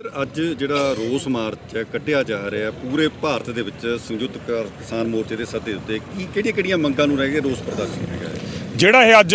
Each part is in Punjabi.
ਅੱਜ ਜਿਹੜਾ ਰੋਸ ਮਾਰਚ ਹੈ, ਕੱਢਿਆ ਜਾ ਰਿਹਾ ਪੂਰੇ ਭਾਰਤ ਦੇ ਵਿੱਚ ਸੰਯੁਕਤ ਕਿਸਾਨ ਮੋਰਚੇ ਦੇ ਸੱਦੇ ਉੱਤੇ ਕੀ ਕਿਹੜੀਆਂ ਕਿਹੜੀਆਂ ਮੰਗਾਂ ਨੂੰ ਰਹਿ ਕੇ ਰੋਸ ਪ੍ਰਦਰਸ਼ਨ ਹੈਗਾ ਜਿਹੜਾ ਇਹ ਅੱਜ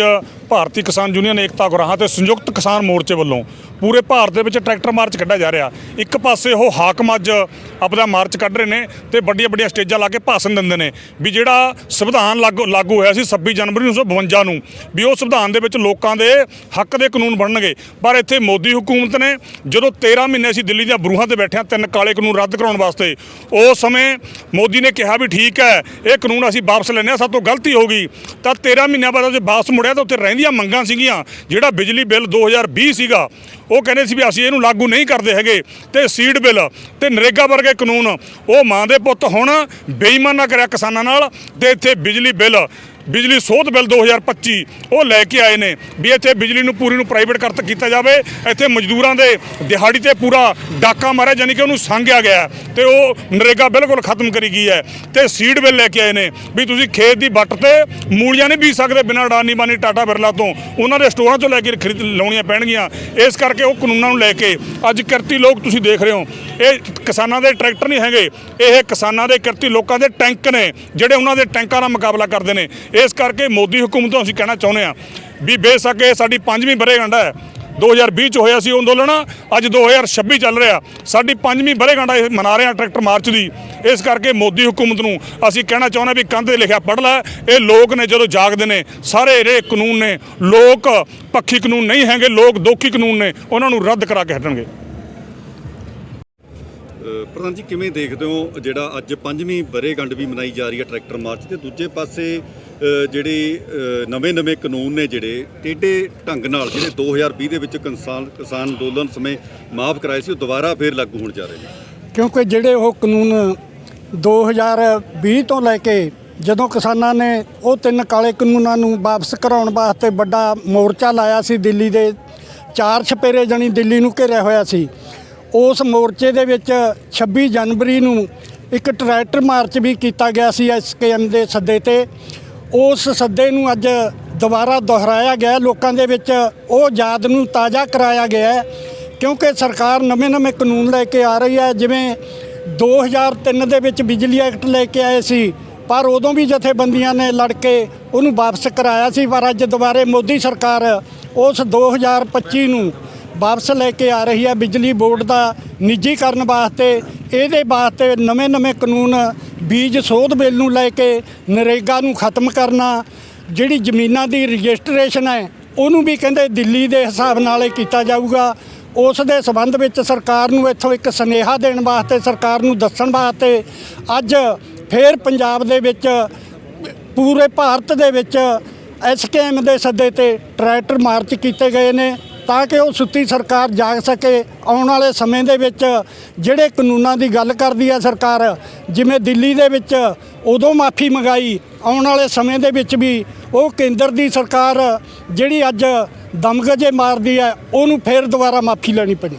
ਭਾਰਤੀ ਕਿਸਾਨ ਯੂਨੀਅਨ ਏਕਤਾ ਗੁਰਾਹਾਂ ਤੇ ਸੰਯੁਕਤ ਕਿਸਾਨ ਮੋਰਚੇ ਵੱਲੋਂ ਪੂਰੇ ਭਾਰਤ ਦੇ ਵਿੱਚ ਟਰੈਕਟਰ ਮਾਰਚ ਕੱਢਿਆ ਜਾ ਰਿਹਾ। ਇੱਕ ਪਾਸੇ ਉਹ ਹਾਕਮ ਅੱਜ ਆਪਦਾ ਮਾਰਚ ਕੱਢ ਰਹੇ ਨੇ ਤੇ ਵੱਡੀਆਂ ਵੱਡੀਆਂ ਸਟੇਜਾਂ ਲਾ ਕੇ ਭਾਸ਼ਣ ਦਿੰਦੇ ਨੇ ਵੀ ਜਿਹੜਾ ਸੰਵਿਧਾਨ ਲਾਗੂ ਲਾਗੂ ਹੋਇਆ ਸੀ 26 ਜਨਵਰੀ 1952 ਨੂੰ ਵੀ ਉਹ ਸੰਵਿਧਾਨ ਦੇ ਵਿੱਚ ਲੋਕਾਂ ਦੇ ਹੱਕ ਦੇ ਕਾਨੂੰਨ ਬਣਨਗੇ। ਪਰ ਇੱਥੇ ਮੋਦੀ ਹਕੂਮਤ ਨੇ ਜਦੋਂ 13 ਮਹੀਨੇ ਅਸੀਂ ਦਿੱਲੀ ਦੀਆਂ ਬਰੂਹਾਂ ਤੇ ਬੈਠੇ ਹਾਂ, ਤਿੰਨ ਕਾਲੇ ਕਾਨੂੰਨ ਰੱਦ ਕਰਾਉਣ ਵਾਸਤੇ ਉਸ ਸਮੇਂ ਮੋਦੀ ਨੇ ਕਿਹਾ ਵੀ ਠੀਕ ਹੈ, ਇਹ ਕਾਨੂੰਨ ਅਸੀਂ ਵਾਪਸ ਲੈਣੇ ਆ ਸਾਡੇ ਤੋਂ ਗਲਤੀ ਹੋ ਗਈ। ਤਾਂ 13 ਮਹੀਨਿਆਂ ਬਾਅਦ ਜੇ ਵਾਪਸ ਮੁੜਿਆ ਤਾਂ ਉੱਥੇ ਰਹਿੰਦੀਆਂ ਮੰਗਾਂ ਸੀਗੀਆਂ, ਜਿਹੜਾ ਬਿਜਲੀ ਬਿੱਲ 2020 ਸੀਗਾ, ਉਹ ਕਹਿੰਦੇ ਸੀ ਵੀ ਅਸੀਂ ਇਹਨੂੰ ਲਾਗੂ ਨਹੀਂ ਕਰਦੇ ਹੈਗੇ, ਤੇ ਸੀਡ ਬਿੱਲ ਤੇ ਨਰੇਗਾ ਵਰਗੇ ਕਾਨੂੰਨ, ਉਹ ਮਾਂ ਦੇ ਪੁੱਤ ਹੁਣ ਬੇਈਮਾਨਾ ਕਰਿਆ ਕਿਸਾਨਾਂ ਨਾਲ, ਤੇ ਇੱਥੇ ਬਿਜਲੀ ਬਿੱਲ ਬਿਜਲੀ ਸੋਧ ਬਿੱਲ 2025 ਉਹ ਲੈ ਕੇ ਆਏ ਨੇ ਵੀ ਇੱਥੇ ਬਿਜਲੀ ਨੂੰ ਪੂਰੀ ਨੂੰ ਪ੍ਰਾਈਵੇਟ ਕਰਤ ਕੀਤਾ ਜਾਵੇ। ਇੱਥੇ ਮਜ਼ਦੂਰਾਂ ਦੇ ਦਿਹਾੜੀ ਤੇ ਪੂਰਾ ਡਾਕਾ ਮਾਰਿਆ ਯਾਨੀ ਕਿ ਉਹਨੂੰ ਸੰਘਿਆ ਗਿਆ ਹੈ ਤੇ ਉਹ ਨਰੇਗਾ ਬਿਲਕੁਲ ਖਤਮ ਕਰੀ ਗਈ ਹੈ ਤੇ ਸੀਡ ਬਿੱਲ ਲੈ ਕੇ ਆਏ ਨੇ ਵੀ ਤੁਸੀਂ ਖੇਤ ਦੀ ਵੱਟ ਤੇ ਮੂਲੀਆਂ ਨਹੀਂ ਬੀਜ ਸਕਦੇ ਬਿਨਾਂ ਅਡਾਨੀ ਬਾਨੀ ਟਾਟਾ ਬਿਰਲਾ ਤੋਂ। ਉਹਨਾਂ ਦੇ ਸਟੋਰਾਂ ਤੋਂ ਲੈ ਕੇ ਖਰੀਦ ਲਾਉਣੀਆਂ ਪੈਣਗੀਆਂ। ਇਸ ਕਰਕੇ ਉਹ ਕਾਨੂੰਨਾਂ ਨੂੰ ਲੈ ਕੇ ਅੱਜ ਕਿਰਤੀ ਲੋਕ ਤੁਸੀਂ ਦੇਖ ਰਹੇ ਹੋ, ਇਹ ਕਿਸਾਨਾਂ ਦੇ ਟਰੈਕਟਰ ਨਹੀਂ ਹੈਗੇ, ਇਹ ਕਿਸਾਨਾਂ ਦੇ ਕਿਰਤੀ ਲੋਕਾਂ ਦੇ ਟੈਂਕ ਨੇ, ਜਿਹੜੇ ਉਹਨਾਂ ਦੇ ਟੈਂਕਾਂ ਨਾਲ ਮੁਕਾਬਲਾ ਕਰਦੇ ਨੇ। ਇਸ ਕਰਕੇ ਮੋਦੀ ਹਕੂਮਤ ਤੋਂ ਅਸੀਂ ਕਹਿਣਾ ਚਾਹੁੰਦੇ ਹਾਂ ਵੀ ਬੇਸ਼ੱਕ ਇਹ ਸਾਡੀ ਪੰਜਵੀਂ ਬਰੇਗੰਢ ਹੈ। 2020 ਚ ਹੋਇਆ ਸੀ ਉਹ ਅੰਦੋਲਨ, ਅੱਜ 2026 ਚੱਲ ਰਿਹਾ। ਸਾਡੀ ਪੰਜਵੀਂ ਬਰੇਗੰਢ ਇਹ ਮਨਾ ਰਹੇ ਹਾਂ ਟਰੈਕਟਰ ਮਾਰਚ ਦੀ। ਇਸ ਕਰਕੇ ਮੋਦੀ ਹਕੂਮਤ ਨੂੰ ਅਸੀਂ ਕਹਿਣਾ ਚਾਹੁੰਦੇ ਹਾਂ ਵੀ ਕੰਧ ਤੇ ਲਿਖਿਆ ਪੜ੍ਹ ਲੈ। ਇਹ ਲੋਕ ਨੇ ਜਦੋਂ ਜਾਗਦੇ ਨੇ, ਸਾਰੇ ਜਿਹੜੇ ਕਾਨੂੰਨ ਨੇ। ਲੋਕ ਪੱਖੀ ਕਾਨੂੰਨ ਨਹੀਂ ਹੈਗੇ, ਲੋਕ ਦੋਖੀ ਕਾਨੂੰਨ ਨੇ। ਉਹਨਾਂ ਨੂੰ ਰੱਦ ਕਰਾ ਕੇ ਹਟਣਗੇ। ਪ੍ਰਧਾਨ ਜੀ, ਕਿਵੇਂ ਦੇਖਦੇ ਹੋ ਜਿਹੜਾ ਅੱਜ ਪੰਜਵੀਂ ਬਰੇਗੰਢ ਵੀ ਮਨਾਈ ਜਾ ਰਹੀ ਹੈ ਟਰੈਕਟਰ ਮਾਰਚ ਤੇ ਦੂਜੇ ਪਾਸੇ ਜਿਹੜੇ ਨਵੇਂ-ਨਵੇਂ ਕਾਨੂੰਨ ਨੇ ਜਿਹੜੇ, ਟੇਢੇ ਢੰਗ ਨਾਲ ਜਿਹੜੇ 2020 ਦੇ ਵਿੱਚ ਕਿਸਾਨ ਕਿਸਾਨ ਅੰਦੋਲਨ ਸਮੇਂ ਮਾਫ ਕਰਾਏ ਸੀ, ਉਹ ਦੁਬਾਰਾ ਫੇਰ ਲਾਗੂ ਹੋਣ ਜਾ ਰਹੇ ਨੇ। ਕਿਉਂਕਿ ਜਿਹੜੇ ਉਹ ਕਾਨੂੰਨ 2020 ਤੋਂ ਲੈ ਕੇ ਜਦੋਂ ਕਿਸਾਨਾਂ ਨੇ ਉਹ ਤਿੰਨ ਕਾਲੇ ਕਾਨੂੰਨਾਂ ਨੂੰ ਵਾਪਸ ਕਰਾਉਣ ਵਾਸਤੇ ਵੱਡਾ ਮੋਰਚਾ ਲਾਇਆ ਸੀ, ਦਿੱਲੀ ਦੇ ਚਾਰ ਛਪੇਰੇ ਜਣੀ ਦਿੱਲੀ ਨੂੰ ਘੇਰਿਆ ਹੋਇਆ ਸੀ, ਉਸ ਮੋਰਚੇ ਦੇ ਵਿੱਚ 26 ਜਨਵਰੀ ਨੂੰ ਇੱਕ ਟਰੈਕਟਰ ਮਾਰਚ ਵੀ ਕੀਤਾ ਗਿਆ ਸੀ ਐਸਕੇਐਮ ਦੇ ਸੱਦੇ ਤੇ। ਉਸ ਸੱਦੇ ਨੂੰ ਅੱਜ ਦੁਬਾਰਾ ਦੁਹਰਾਇਆ ਗਿਆ ਲੋਕਾਂ ਦੇ ਵਿੱਚ ਉਹ ਯਾਦ ਨੂੰ ਤਾਜ਼ਾ ਕਰਾਇਆ ਗਿਆ ਕਿਉਂਕਿ ਸਰਕਾਰ ਨਵੇਂ-ਨਵੇਂ ਕਾਨੂੰਨ ਲੈ ਕੇ ਆ ਰਹੀ ਹੈ। ਜਿਵੇਂ 2003 ਦੇ ਵਿੱਚ ਬਿਜਲੀ ਐਕਟ ਲੈ ਕੇ ਆਏ ਸੀ, ਪਰ ਉਦੋਂ ਵੀ ਜਥੇਬੰਦੀਆਂ ਨੇ ਲੜ ਕੇ ਉਹਨੂੰ ਵਾਪਸ ਕਰਾਇਆ ਸੀ, ਪਰ ਅੱਜ ਦੁਬਾਰੇ ਮੋਦੀ ਸਰਕਾਰ ਉਸ 2025 ਨੂੰ ਵਾਪਸ ਲੈ ਕੇ ਆ ਰਹੀ ਹੈ ਬਿਜਲੀ ਬੋਰਡ ਦਾ ਨਿੱਜੀਕਰਨ ਵਾਸਤੇ। ਇਹਦੇ ਵਾਸਤੇ ਨਵੇਂ-ਨਵੇਂ ਕਾਨੂੰਨ, ਬੀਜ ਸੋਧ ਬਿੱਲ ਨੂੰ ਲੈ ਕੇ ਨਰੇਗਾ ਨੂੰ ਖਤਮ ਕਰਨਾ, ਜਿਹੜੀ ਜ਼ਮੀਨਾਂ ਦੀ ਰਜਿਸਟ੍ਰੇਸ਼ਨ ਹੈ, ਉਹਨੂੰ ਵੀ ਕਹਿੰਦੇ ਦਿੱਲੀ ਦੇ ਹਿਸਾਬ ਨਾਲ ਹੀ ਕੀਤਾ ਜਾਊਗਾ। ਉਸ ਦੇ ਸਬੰਧ ਵਿੱਚ ਸਰਕਾਰ ਨੂੰ ਇੱਥੋਂ ਇੱਕ ਸੁਨੇਹਾ ਦੇਣ ਵਾਸਤੇ, ਸਰਕਾਰ ਨੂੰ ਦੱਸਣ ਵਾਸਤੇ ਅੱਜ ਫੇਰ ਪੰਜਾਬ ਦੇ ਵਿੱਚ, ਪੂਰੇ ਭਾਰਤ ਦੇ ਵਿੱਚ ਐਸਕੇਐਮ ਦੇ ਸੱਦੇ ਤੇ ਟਰੈਕਟਰ ਮਾਰਚ ਕੀਤੇ ਗਏ ਨੇ। ਤਾਂ ਕਿ ਉਹ ਸੁੱਤੀ ਸਰਕਾਰ ਜਾਗ ਸਕੇ। ਆਉਣ ਵਾਲੇ ਸਮੇਂ ਦੇ ਵਿੱਚ ਜਿਹੜੇ ਕਾਨੂੰਨਾਂ ਦੀ ਗੱਲ ਕਰਦੀ ਹੈ ਸਰਕਾਰ, ਜਿਵੇਂ ਦਿੱਲੀ ਦੇ ਵਿੱਚ ਉਦੋਂ ਮਾਫੀ ਮੰਗਾਈ, ਆਉਣ ਵਾਲੇ ਸਮੇਂ ਦੇ ਵਿੱਚ ਵੀ ਉਹ ਕੇਂਦਰ ਦੀ ਸਰਕਾਰ ਜਿਹੜੀ ਅੱਜ ਦਮਗਜੇ ਮਾਰਦੀ ਹੈ, ਉਹਨੂੰ ਫੇਰ ਦੁਬਾਰਾ ਮਾਫੀ ਲੈਣੀ ਪੈਣੀ।